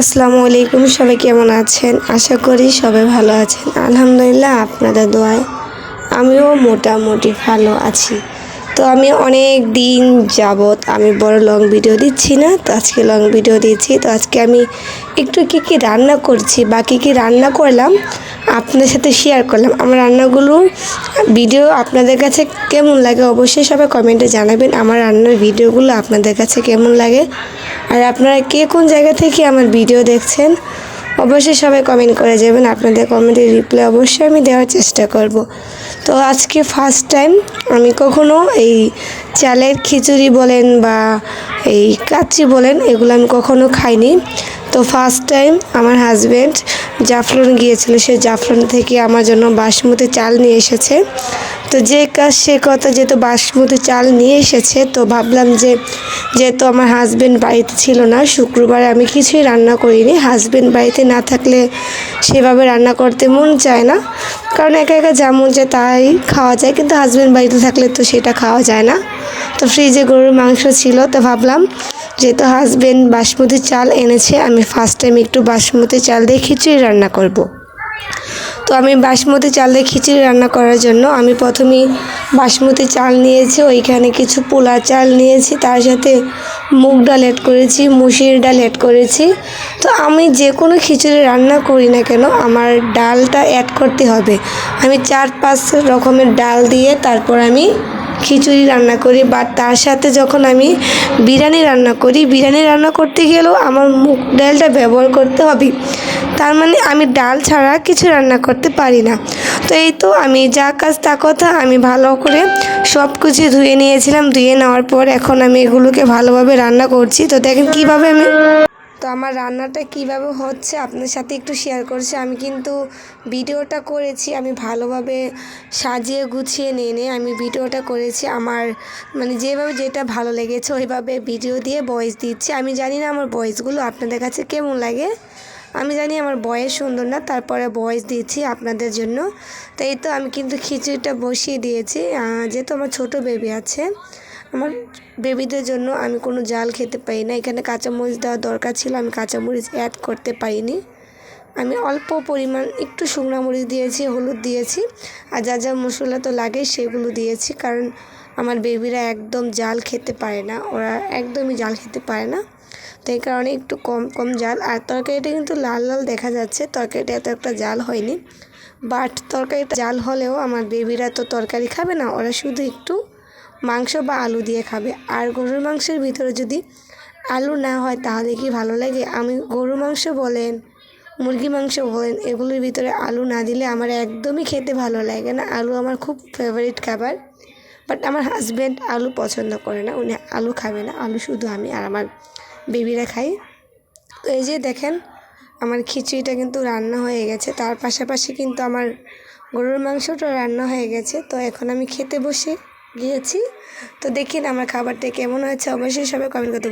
আসসালামু আলাইকুম, সবাই কেমন আছেন? আশা করি সবাই ভালো আছেন। আলহামদুলিল্লাহ আপনাদের দোয়ায় আমিও মোটামুটি ভালো আছি। তো আমি অনেক দিন যাবত আমি বড় লং ভিডিও দিচ্ছি না, তো আজকে লং ভিডিও দিচ্ছি তো আজকে আমি একটু কী কী রান্না করছি বা কী কী রান্না করলাম আপনাদের সাথে শেয়ার করলাম। আমার রান্নাগুলো ভিডিও আপনাদের কাছে কেমন লাগে অবশ্যই সবাই কমেন্টে জানাবেন। আমার রান্নার ভিডিওগুলো আপনাদের কাছে কেমন লাগে? আর আপনারা কে কোন জায়গা থেকে আমার ভিডিও দেখছেন? অবশ্যই সবাই কমেন্ট করে যাবেন। আপনাদের কমেন্টের রিপ্লাই অবশ্যই আমি দেওয়ার চেষ্টা করব। তো আজকে ফার্স্ট টাইম আমি কখনো এই চালের খিচুড়ি বলেন বা এই কাচ্চি বলেন, এগুলো আমি কখনো খাইনি। তো ফার্স্ট টাইম আমার হাজব্যান্ড জাফলন গিয়েছিল। সে জাফলন থেকে আমার জন্য বাসমতি চাল নিয়ে এসেছে। তো যে কাজ, সে কথা যেহেতু বাসমতি চাল নিয়ে এসেছে, তো ভাবলাম যে যেহেতু আমার হাজব্যান্ড বাড়িতে ছিল না, শুক্রবারে আমি কিছুই রান্না করিনি। হাজব্যান্ড বাড়িতে না থাকলে সেভাবে রান্না করতে মন চায় না। কারণ একা একা যা মন চায় তাই খাওয়া যায়, কিন্তু হাজব্যান্ড বাড়িতে থাকলে তো সেটা খাওয়া যায় না। তো ফ্রিজে গরুর মাংস ছিল, তো ভাবলাম যেহেতু হাজব্যান্ড বাসমতি চাল এনেছে, আমি ফার্স্ট টাইম একটু বাসমতি চাল দিয়ে খিচুড়ি রান্না করব। তো আমি বাসমতি চাল দিয়ে খিচুড়ি রান্না করার জন্য আমি প্রথমেই বাসমতি চাল নিয়েছি, ওইখানে কিছু পোলা চাল নিয়েছি, তার সাথে মুগ ডাল অ্যাড করেছি, মুসির ডাল অ্যাড করেছি। তো আমি যে কোনো খিচুড়ি রান্না করি না কেন, আমার ডালটা অ্যাড করতে হবে। আমি চার পাঁচ রকমের ডাল দিয়ে তারপর আমি খিচুড়ি রান্না করি, বা তার সাথে যখন আমি বিরিয়ানি রান্না করি, বিরিয়ানি রান্না করতে গেলেও আমার মুগ ডালটা ব্যবহার করতে হবে। তার মানে আমি ডাল ছাড়া কিছু রান্না করতে পারি না। তো এই তো আমি যা কাজ তা কথা আমি ভালো করে সব কিছু ধুয়ে নিয়েছিলাম। ধুয়ে নেওয়ার পর এখন আমি এগুলোকে ভালোভাবে রান্না করছি। তো দেখেন কীভাবে আমি তো আমার রান্নাটা কীভাবে হচ্ছে আপনার সাথে একটু শেয়ার করছি। আমি কিন্তু ভিডিওটা করেছি, আমি ভালোভাবে সাজিয়ে গুছিয়ে নিয়ে আমি ভিডিওটা করেছি। আমার মানে যেভাবে যেটা ভালো লেগেছে, ওইভাবে ভিডিও দিয়ে ভয়েস দিচ্ছি। আমি জানি না আমার ভয়েসগুলো আপনাদের কাছে কেমন লাগে। আমি জানি আমার বয়স সুন্দর না, তারপরে বয়স দিয়েছি আপনাদের জন্য। তাই তো আমি কিন্তু খিচুড়িটা বসিয়ে দিয়েছি। যেহেতু আমার ছোট বেবি আছে আমার বেবিদের জন্য আমি কোনো জাল খেতে পারি না। এখানে কাঁচামরিচ দেওয়ার দরকার ছিল, আমি কাঁচামরিচ অ্যাড করতে পারিনি। আমি অল্প পরিমাণ একটু শুকনো মরিচ দিয়েছি, হলুদ দিয়েছি, আর যা যা মশলা তো লাগে সেগুলো দিয়েছি, কারণ আমার বেবিরা একদম জাল খেতে পারে না। ওরা একদমই জাল খেতে পারে না। তো এই কারণে একটু কম কম জাল। আর তরকারিটা কিন্তু লাল লাল দেখা যাচ্ছে। তরকারিটা এত একটা জাল হয়নি। বাট তরকারিটা জাল হলেও আমার বেবিরা তো তরকারি খাবে না, ওরা শুধু একটু মাংস বা আলু দিয়ে খাবে। আর গরুর মাংসের ভিতরে যদি আলু না হয়, তাহলে কি ভালো লাগে? আমি গরু মাংস বলেন, মুরগি মাংস বলেন, এগুলোর ভিতরে আলু না দিলে আমার একদমই খেতে ভালো লাগে না। আলু আমার খুব ফেভারিট খাবার। বাট আমার হাজব্যান্ড আলু পছন্দ করে না, উনি আলু খাবে না। আলু শুধু আমি আর আমার বেবিরা খাই। তো এই যে দেখেন, আমার খিচুড়িটা কিন্তু রান্না হয়ে গেছে। তার পাশাপাশি কিন্তু আমার গরুর মাংসটা রান্না হয়ে গেছে। তো এখন আমি খেতে বসে। গিয়েছি তো দেখি না আমার খাবারটা কেমন হয়েছে। অবশ্যই সবাই কমেন্ট করতে